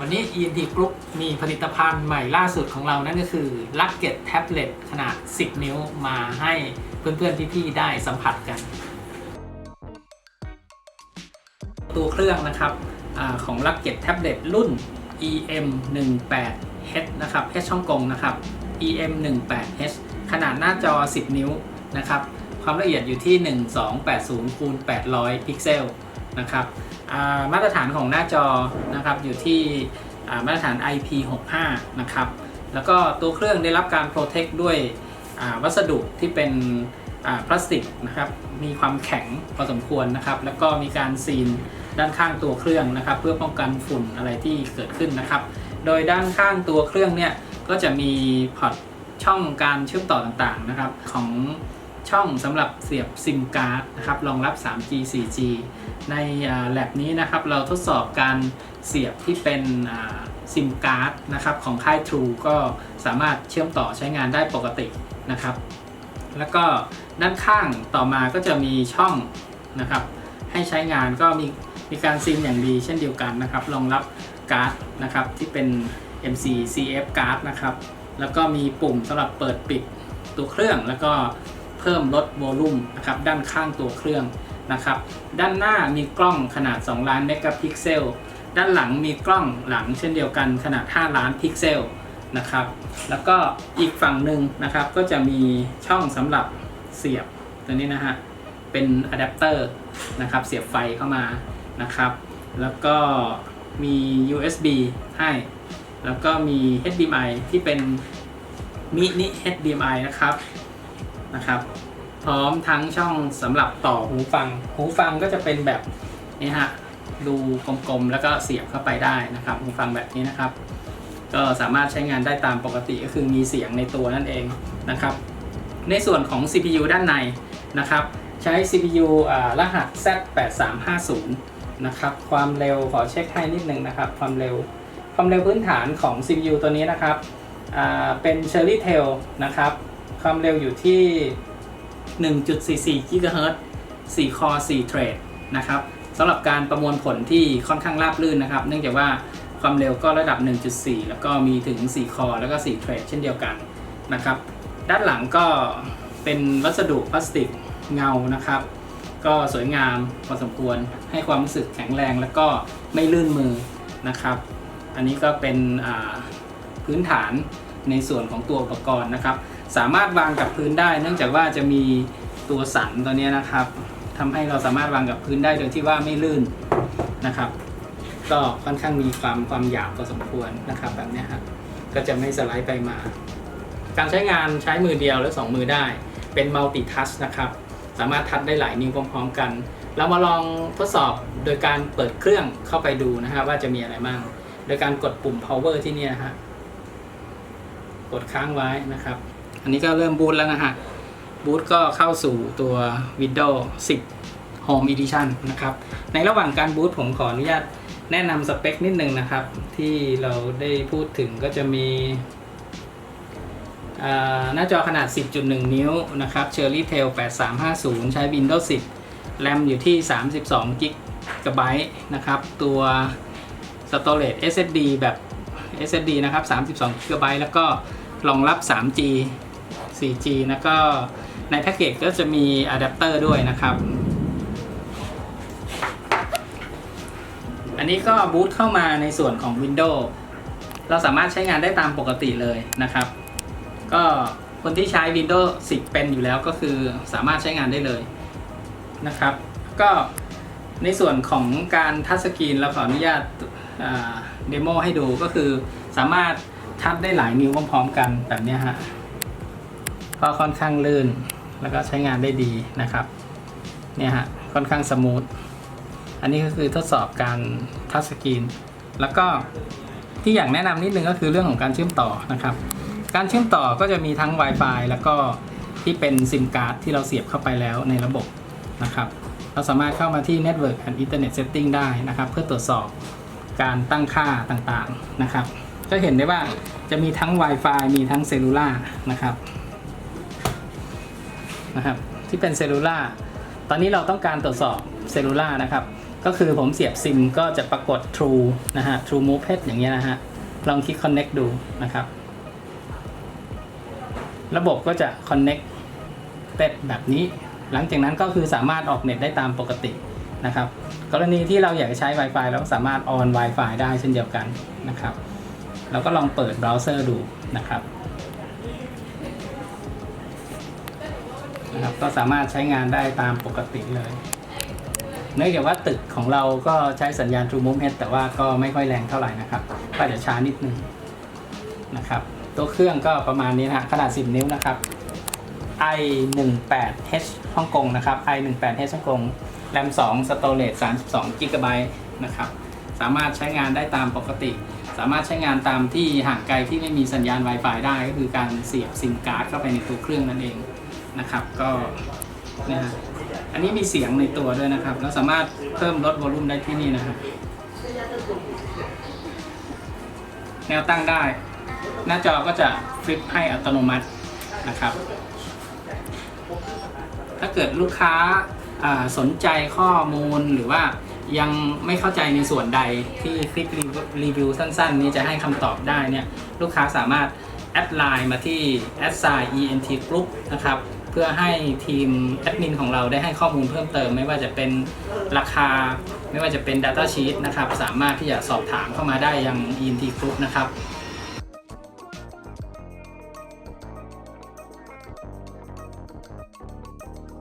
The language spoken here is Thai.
วันนี้ ENT Group มีผลิตภัณฑ์ใหม่ล่าสุดของเรานั่นก็คือลักเก็ตแท็บเล็ตขนาด 10 นิ้วมาให้เพื่อนๆ พี่ๆ ได้สัมผัสกัน ตัวเครื่องนะครับอของลักเก็ตแท็บเล็ตรุ่น EM 1 8 H นะครับ H ช่องกงนะครับ EM 1 8 H ขนาดหน้าจอ 10 นิ้วนะครับ ความละเอียดอยู่ที่ 1280คูณ800 พิกเซล นะครับมาตรฐานของหน้าจอนะครับอยู่ที่มาตรฐาน IP65 นะครับแล้วก็ตัวเครื่องได้รับการโปรเทคด้วยวัสดุที่เป็นพลาสติกนะครับมีความแข็งพอสมควรนะครับ แล้วก็มีการซีนด้านข้างตัวเครื่องนะครับ เพื่อป้องกันฝุ่นอะไรที่เกิดขึ้นนะครับ โดยด้านข้างตัวเครื่องเนี่ยก็จะมีพอร์ตช่องการเชื่อมต่อต่างๆนะครับของ ช่องสำหรับเสียบซิมการ์ดนะครับรองรับ 3G 4G ในแลบนี้นะครับเราทดสอบการเสียบที่เป็นซิมการ์ดนะครับของค่าย True ก็สามารถเชื่อมต่อใช้งานได้ปกตินะครับ แล้วก็ด้านข้างต่อมาก็จะมีช่องนะครับ ให้ใช้งานก็มีมีการซิมอย่างดีเช่นเดียวกันนะครับรองรับการ์ดนะครับที่เป็น MC CF การ์ดนะครับแล้วก็มีปุ่มสำหรับเปิดปิดตัวเครื่องแล้วก็ เพิ่มลดโวลูมนะครับด้านข้างตัวเครื่องนะครับ ด้านหน้ามีกล้องขนาด 2 ล้านเมกะพิกเซล ด้านหลังมีกล้องหลังเช่นเดียวกันขนาด 5 ล้านพิกเซลนะครับ แล้วก็อีกฝั่งหนึ่งนะครับก็จะมีช่องสำหรับเสียบตัวนี้นะฮะ เป็นอะแดปเตอร์นะครับเสียบไฟเข้ามานะครับ แล้วก็มี USB ให้ แล้วก็มี HDMI ที่เป็นมินิ HDMI นะครับ นะครับ พร้อมทั้งช่องสำหรับต่อหูฟัง หูฟังก็จะเป็นแบบนี้ฮะดูกลมๆ แล้วก็เสียบเข้าไปได้นะครับหูฟังแบบนี้นะครับ ก็สามารถใช้งานได้ตามปกติก็คือมีเสียงในตัวนั่นเองนะครับ ในส่วนของ CPU ด้านในนะครับ ใช้ CPU รหัส Z8350 นะครับ ความเร็วขอเช็คให้นิดนึงนะครับ ความเร็วความเร็วพื้นฐานของ CPU ตัวนี้นะครับเป็น Cherry Tail นะครับ ความเร็วอยู่ที่ 1.44 GHz 4 core 4 thread นะครับสำหรับการประมวลผลที่ค่อนข้างราบรื่นนะครับ เนื่องจากว่าความเร็วก็ระดับ 1.4 แล้วก็มีถึง4 core แล้วก็4 thread เช่นเดียวกันนะครับ ด้านหลังก็เป็นวัสดุพลาสติกเงานะครับ ก็สวยงามพอสมควรให้ความรู้สึกแข็งแรงแล้วก็ไม่ลื่นมือนะครับ อันนี้ก็เป็นพื้นฐานในส่วนของตัวอุปกรณ์นะครับ สามารถวางกับพื้นได้ เนื่องจากว่าจะมีตัวสันตัวนี้นะครับทำให้เราสามารถวางกับพื้นได้โดยที่ว่าไม่ลื่นนะครับ ก็ค่อนข้างมีความความหยาบพอสมควรนะครับ แบบนี้ครับก็จะไม่สไลด์ไปมา การใช้งานใช้มือเดียวหรือ 2 มือได้ เป็นมัลติทัชนะครับ สามารถทัชได้หลายนิ้วพร้อมๆกัน เรามาลองทดสอบโดยการเปิดเครื่องเข้าไปดูนะครับว่าจะมีอะไรบ้าง โดยการกดปุ่ม power ที่นี่นะฮะ กดค้างไว้นะครับ อันนี้ก็เริ่มบูตแล้วนะฮะ บูตก็เข้าสู่ตัว Windows 10 Home Edition นะครับ ในระหว่างการบูตผมขออนุญาตแนะนำสเปคนิดนึงนะครับ ที่เราได้พูดถึงก็จะมีหน้าจอขนาด 10.1 นิ้วนะครับ Cherry Tail 8350 ใช้ Windows 10 แรมอยู่ที่ 32 g b นะครับ ตัว Storage SSD แบบ SSD นะครับ 32 g b แล้วก็รองรับ 3G 4G แล้วก็ในแพ็กเกจก็จะมีอะแดปเตอร์ด้วยนะครับ อันนี้ก็บูตเข้ามาในส่วนของ Windows เราสามารถใช้งานได้ตามปกติเลยนะครับ ก็คนที่ใช้ Windows 10 เป็นอยู่แล้วก็คือสามารถใช้งานได้เลยนะครับ ก็ในส่วนของการทัชสกรีนเราขออนุญาตเดโมให้ดูก็คือสามารถทัชได้หลายนิ้วพร้อมๆกันแบบนี้ฮะ ก็ค่อนข้างลื่นแล้วก็ใช้งานได้ดีนะครับเนี่ยฮะค่อนข้างสมูทอันนี้ก็คือทดสอบการทัชสกรีนแล้วก็ที่อยากแนะนำนิดนึงก็คือเรื่องของการเชื่อมต่อนะครับ การเชื่อมต่อก็จะมีทั้ง Wi-Fi แล้วก็ที่เป็นซิมการ์ดที่เราเสียบเข้าไปแล้วในระบบนะครับ เราสามารถเข้ามาที่ Network and Internet Setting ได้นะครับ เพื่อตรวจสอบการตั้งค่าต่างๆนะครับ ก็เห็นได้ว่าจะมีทั้ง Wi-Fi มีทั้งเซลลูล่านะครับ นะครับที่เป็นเซลลูล่าตอนนี้เราต้องการตรวจสอบเซลลูล่านะครับก็คือผมเสียบซิมก็จะปรากฏ True นะฮะ True Move Pet อย่างเงี้ยนะฮะ ลองคลิก Connect ดูนะครับ ระบบก็จะ Connect เป็ดแบบนี้ หลังจากนั้นก็คือสามารถออกเน็ตได้ตามปกตินะครับ กรณีที่เราอยากจะใช้ Wi-Fi เราก็สามารถ on Wi-Fi ได้เช่นเดียวกันนะครับ เราก็ลองเปิดเบราว์เซอร์ดูนะครับ นะครับ ก็สามารถใช้งานได้ตามปกติเลย เนื่องจากว่าตึกของเราก็ใช้สัญญาณ True Move Head แต่ว่าก็ไม่ค่อยแรงเท่าไหร่นะครับ ก็จะช้านิดนึงนะครับ ตัวเครื่องก็ประมาณนี้นะขนาด 10 นิ้วนะครับ i 1 8 h ฮ่องกงนะครับ i 1 8 h ฮ่องกงแรม2 storage 32 g b นะครับ สามารถใช้งานได้ตามปกติ สามารถใช้งานตามที่ห่างไกลที่ไม่มีสัญญาณ Wi-Fi ได้ก็คือการเสียบซิมการ์ดเข้าไปในตัวเครื่องนั่นเอง นะครับ ก็นะฮะอันนี้มีเสียงในตัวด้วยนะครับแล้วสามารถเพิ่มลดวอลลุ่มได้ที่นี่นะครับ แนวตั้งได้ หน้าจอก็จะฟลิปให้อัตโนมัตินะครับ ถ้าเกิดลูกค้าสนใจข้อมูลหรือว่ายังไม่เข้าใจในส่วนใดที่คลิปรีวิวสั้นๆ นี้จะให้คำตอบได้เนี่ย ลูกค้าสามารถแอดไลน์มาที่ a d s i ent group นะครับ เพื่อให้ทีมแอดมินของเราได้ให้ข้อมูลเพิ่มเติม ไม่ว่าจะเป็นราคา ไม่ว่าจะเป็น Data Sheet นะครับ สามารถที่จะสอบถามเข้ามาได้ยัง ent group นะครับ